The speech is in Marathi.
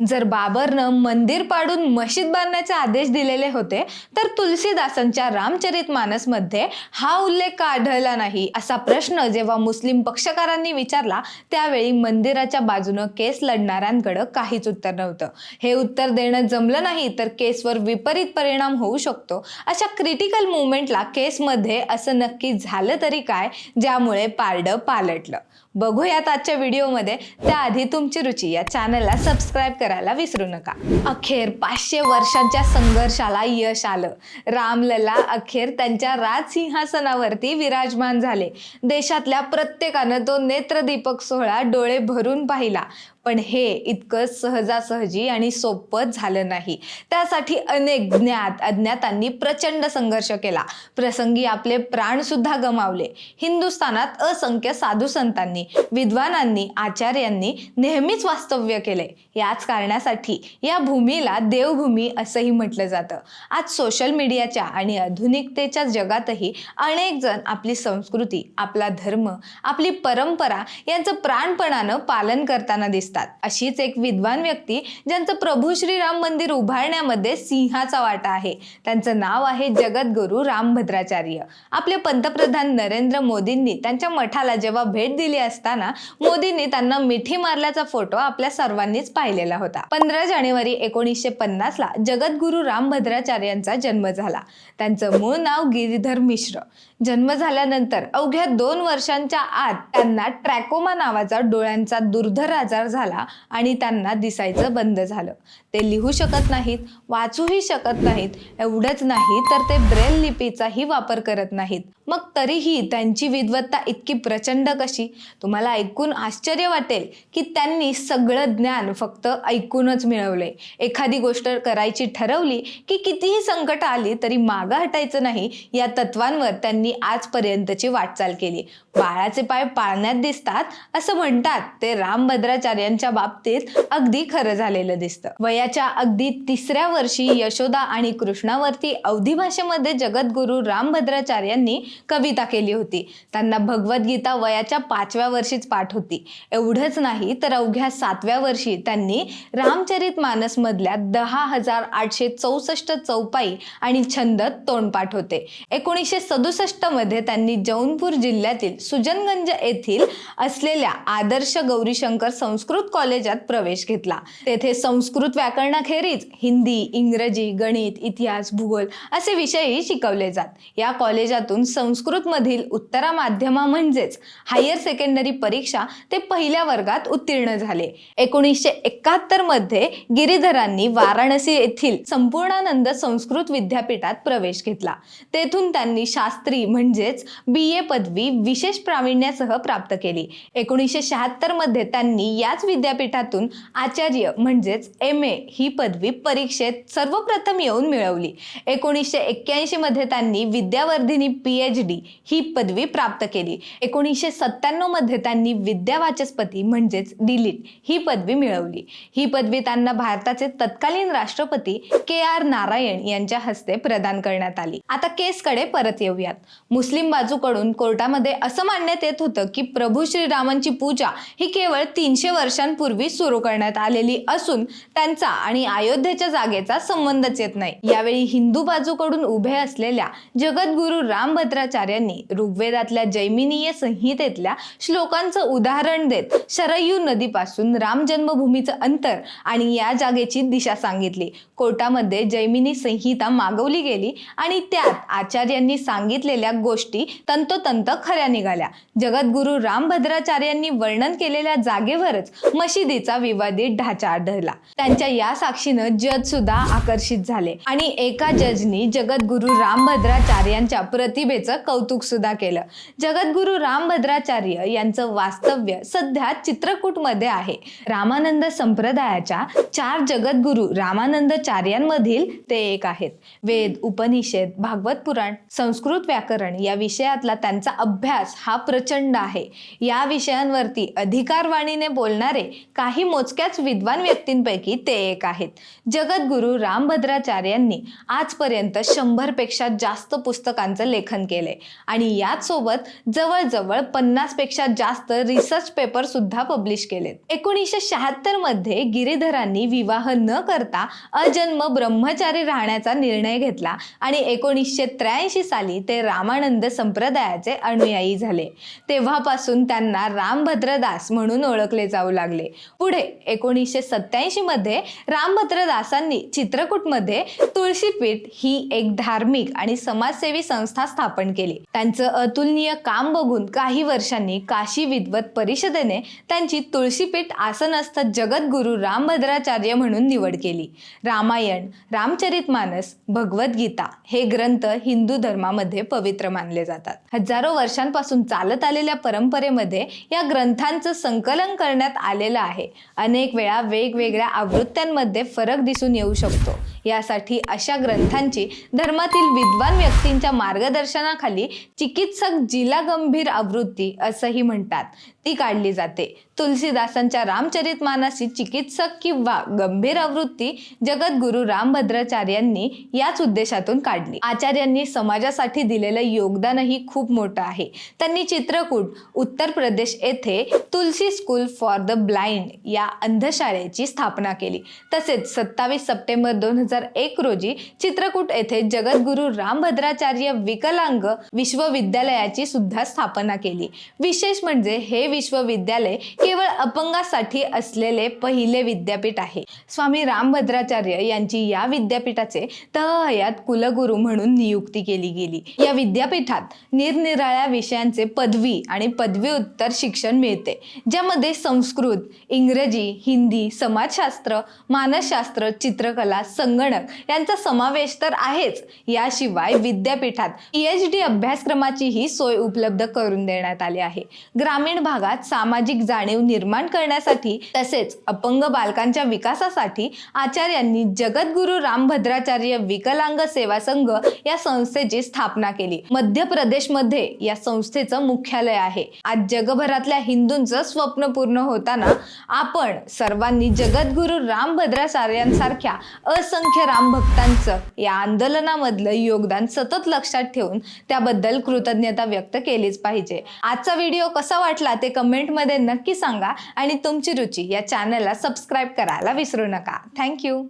जर बाबरनं मंदिर पाडून मशीद बांधण्याचे आदेश दिलेले होते तर तुलसीदासांच्या रामचरित मानसमध्ये हा उल्लेख का आढळला नाही असा प्रश्न जेव्हा मुस्लिम पक्षकारांनी विचारला त्यावेळी मंदिराच्या बाजूनं केस लढणाऱ्यांकडं काहीच उत्तर नव्हतं. हे उत्तर देणं जमलं नाही तर केसवर विपरीत परिणाम होऊ शकतो. अशा क्रिटिकल मुवमेंटला केसमध्ये असं नक्की झालं तरी काय ज्यामुळे पारडं पालटलं. बघूयात आजच्या व्हिडिओमध्ये. त्याआधी तुमची रुची या चॅनलला सबस्क्राईब करायला विसरू नका. अखेर पाचशे वर्षांच्या संघर्षाला यश आलं. रामलला अखेर त्यांच्या राजसिंहासनावरती विराजमान झाले. देशातल्या प्रत्येकानं तो नेत्रदीपक सोहळा डोळे भरून पाहिला. पण हे इतकं सहजासहजी आणि सोपं झालं नाही. त्यासाठी अनेक ज्ञात अज्ञातांनी प्रचंड संघर्ष केला. प्रसंगी आपले प्राणसुद्धा गमावले. हिंदुस्थानात असंख्य साधू संतांनी विद्वानांनी आचार्यांनी नेहमीच वास्तव्य केले याच कारणासाठी या भूमीला देवभूमी असंही म्हटलं जातं. आज सोशल मीडियाच्या आणि आधुनिकतेच्या जगातही अनेक जण आपली संस्कृती आपला धर्म आपली परंपरा यांचं प्राणपणानं पालन करताना दिसतात. अशीच एक विद्वान व्यक्ती ज्यांचं प्रभू श्रीराम मंदिर उभारण्यामध्ये सिंहाचा वाटा आहे. त्यांचं नाव आहे जगद्गुरू रामभद्राचार्य. आपले पंतप्रधान नरेंद्र मोदींनी त्यांच्या मठाला जेव्हा भेट दिली असताना मोदींनी त्यांना मिठी मारल्याचा फोटो आपल्या सर्वांनीच पाहिलेला होता. पंधरा जानेवारी एकोणीसशे पन्नास ला राम रामभद्राचार्यांचा जन्म झाला. त्यांचं मूळ नाव गिरीधर मिश्र. जन्म झाल्यानंतर अवघ्या दोन वर्षांच्या आत त्यांना ट्रॅकोमा नावाचा डोळ्यांचा दुर्धर आजार झाला आणि त्यांना दिसायचं बंद झालं. ते लिहू शकत नाहीत वाचूही शकत नाहीत एवढंच नाही तर ते ब्रेल लिपीचाही वापर करत नाहीत. मग तरीही त्यांची विद्वत्ता इतकी प्रचंड कशी? तुम्हाला ऐकून आश्चर्य वाटेल की त्यांनी सगळं ज्ञान फक्त ऐकूनच मिळवले. एखादी गोष्ट करायची ठरवली की कितीही संकट आली तरी मागं हटायचं नाही या तत्वांवर त्यांनी आजपर्यंतची वाटचाल केली. बाळाचे पाय पाळण्यात दिसतात असं म्हणतात ते रामभद्राचार्यांच्या बाबतीत अगदी खरं झालेलं दिसतं. वयाच्या अगदी तिसऱ्या वर्षी यशोदा आणि कृष्णावरती अवधी भाषेमध्ये जगद्गुरू रामभद्राचार्यांनी कविता केली होती. त्यांना भगवद्गीता वयाच्या पाचव्या वर्षीच पाठ होती. एवढंच नाही तर अवघ्या सातव्या वर्षी त्यांनी रामचरित मानसमधल्या दहा हजार आठशे चौसष्ट चौपाई आणि छंद तोंडपाठ होते. एकोणीसशे सदुसष्टमध्ये त्यांनी जौनपूर जिल्ह्यातील सुजनगंज येथील असलेल्या आदर्श गौरीशंकर संस्कृत कॉलेजात प्रवेश घेतला. तेथे संस्कृत व्याकरणाखेरीज हिंदी इंग्रजी गणित इतिहास भूगोल असे विषयही शिकवले जात. या कॉलेजातून संस्कृतमधील उत्तरा माध्यमा म्हणजेच हायर सेकंडरी परीक्षा ते पहिल्या वर्गात उत्तीर्ण झाले. एकोणीसशे एकाहत्तरमध्ये गिरीधरांनी वाराणसी येथील संपूर्णानंद संस्कृत विद्यापीठात प्रवेश घेतला. तेथून त्यांनी शास्त्री म्हणजेच बी ए पदवी विशेष प्रावीण्यासह प्राप्त केली. एकोणीसशे शहात्तरमध्ये त्यांनी याच विद्यापीठातून आचार्य म्हणजेच एम ए ही पदवी परीक्षेत सर्वप्रथम येऊन मिळवली. एकोणीसशे एक्क्याऐंशीमध्ये त्यांनी विद्यावर्धिनी पी एच डी ही पदवी प्राप्त केली. एकोणीसशे सत्त्याण्णवमध्ये त्यांनी विद्यावाचस्पती म्हणजेच डिलीट ही पदवी मिळवली. ही पदवी त्यांना भारताचे तत्कालीन राष्ट्रपती के आर नारायण यांच्या हस्ते प्रदान करण्यात आली. आता केसकडे परत येऊयात. मुस्लिम बाजूकडून कोर्टामध्ये असं मानण्यात येत होतं की प्रभू श्रीरामांची पूजा ही केवळ तीनशे वर्षांपूर्वी सुरू करण्यात आलेली असून त्यांचा आणि अयोध्येच्या जागेचा संबंधच येत नाही. यावेळी हिंदू बाजूकडून उभे असलेल्या जगद्गुरु रामभद्राचार्यांनी ऋग्वेदातल्या जैमिनीय संहितेतल्या श्लोकांचं उदाहरण देत शरयू नदीपासून राम जन्मभूमीचं अंतर आणि या जागेची दिशा सांगितली. कोर्टामध्ये जैमिनी संहिता मागवली गेली आणि त्यात आचार्यांनी सांगितलेल्या गोष्टी तंतोतंत खऱ्या निघाल्या. जगद्गुरु रामभद्राचार्यांनी वर्णन केलेल्या जागेवरच मशिदीचा विवादित ढाचा आढळला. त्यांच्या या साक्षीनं जज सुद्धा आकर्षित झाले. आणि एका जजनी जगद्गुरु रामभद्राचार्यांच्या प्रतिभेचं कौतुक सुद्धा केलं. जगद्गुरु रामभद्राचार्य यांचं वास्तव्य सध्या चित्रकूटमध्ये आहे. रामानंद संप्रदायाच्या चार जगद्गुरु रामानंदचार्यांमधील ते एक आहेत. वेद उपनिषद भागवत पुराण संस्कृत व्याकरण या विषयातला त्यांचा अभ्यास हा प्रचंड आहे. या विषयांवरती अधिकारवाणीने बोलणारे काही मोजक्याच विद्वान व्यक्तींपैकी ते एक आहेत. जगद्गुरू रामभद्राचार्यांनी आजपर्यंत शंभरपेक्षा जास्त पुस्तकांचं लेखन केलंय. आणि याचसोबत जवळजवळ पन्नासपेक्षा जास्त रिसर्च पेपर सुद्धा पब्लिश केलेत. एकोणीसशे शहात्तरमध्ये गिरीधरांनी विवाह न करता अजन्म ब्रह्मचारी राहण्याचा निर्णय घेतला आणि एकोणीसशे त्र्याऐंशी साली ते रामानंद संप्रदायाचे अनुयायी झाले. तेव्हापासून त्यांना रामभद्रदास म्हणून ओळखले जाऊ लागले. पुढे एकोणीसशे सत्याऐंशी मध्ये रामभद्रदासांनी चित्रकूटमध्ये तुळशीपीठ ही एक धार्मिक आणि समाजसेवी संस्था स्थापन केली. त्यांचं अतुलनीय काम बघून काही वर्षांनी काशी विद्वत परिषदेने त्यांची तुळशीपीठ आसनस्थ जगद्गुरू रामभद्राचार्य म्हणून निवड केली. रामायण रामचरितमानस भगवद्गीता हे ग्रंथ हिंदू धर्मामध्ये पवित्र मानले जातात. हजारो वर्षांपासून चालत आलेल्या परंपरेमध्ये या ग्रंथांचं संकलन करण्यात आलेलं आहे. अनेक वेळा वेगवेगळ्या आवृत्त्या आवृत्त्यांमध्ये फरक दिसून येऊ शकतो. यासाठी अशा ग्रंथांची धर्मातील विद्वान व्यक्तींच्या मार्गदर्शनाखाली चिकित्सक जिला गंभीर आवृत्ती असंही म्हणतात. ती काढली जाते. तुलसीदासांच्या रामचरितमानसी चिकित्सक किंवा गंभीर आवृत्ती जगद्गुरु रामभद्राचार्यांनी याच उद्देशातून काढली. आचार्यांनी समाजासाठी दिलेलं योगदानही खूप मोठं आहे. त्यांनी चित्रकूट उत्तर प्रदेश येथे Tulsi school for the blind या अंधशाळेची स्थापना केली. तसेच सत्तावीस सप्टेंबर दोन हजार हजार एक रोजी चित्रकूट येथे जगद्गुरू रामभद्राचार्य विकलांग विश्वविद्यालयाची सुद्धा स्थापना केली. विशेष म्हणजे हे विश्वविद्यालय केवळ अपंगासाठी असलेले पहिले विद्यापीठ आहे. स्वामी रामभद्राचार्य यांची या विद्यापीठाचे तहयात कुलगुरू म्हणून नियुक्ती केली गेली. या विद्यापीठात निरनिराळ्या विषयांचे पदवी आणि पदव्युत्तर शिक्षण मिळते ज्यामध्ये संस्कृत इंग्रजी हिंदी समाजशास्त्र मानसशास्त्र चित्रकला संगणक संगणक यांचा समावेश तर आहेच. याशिवाय विद्यापीठात पीएच डी अभ्यासक्रमाचीही सोय उपलब्ध करून देण्यात आली आहे. ग्रामीण भागात सामाजिक जाणीव निर्माण करण्यासाठी तसेच अपंग बालकांच्या विकासासाठी आचार्यांनी जगद्गुरु रामभद्राचार्य विकलांग सेवा संघ या संस्थेची स्थापना केली. मध्य प्रदेशमध्ये या संस्थेचं मुख्यालय आहे. आज जगभरातल्या हिंदूंचं स्वप्न पूर्ण होताना आपण सर्वांनी जगद्गुरु रामभद्राचार्यांसारख्या असंख्य राम भक्तांचं या आंदोलनामधलं योगदान सतत लक्षात ठेवून त्याबद्दल कृतज्ञता व्यक्त केलीच पाहिजे. आजचा व्हिडिओ कसा वाटला ते कमेंटमध्ये नक्की सांगा आणि तुमची रुची या चॅनलला सबस्क्राईब करायला विसरू नका. थँक्यू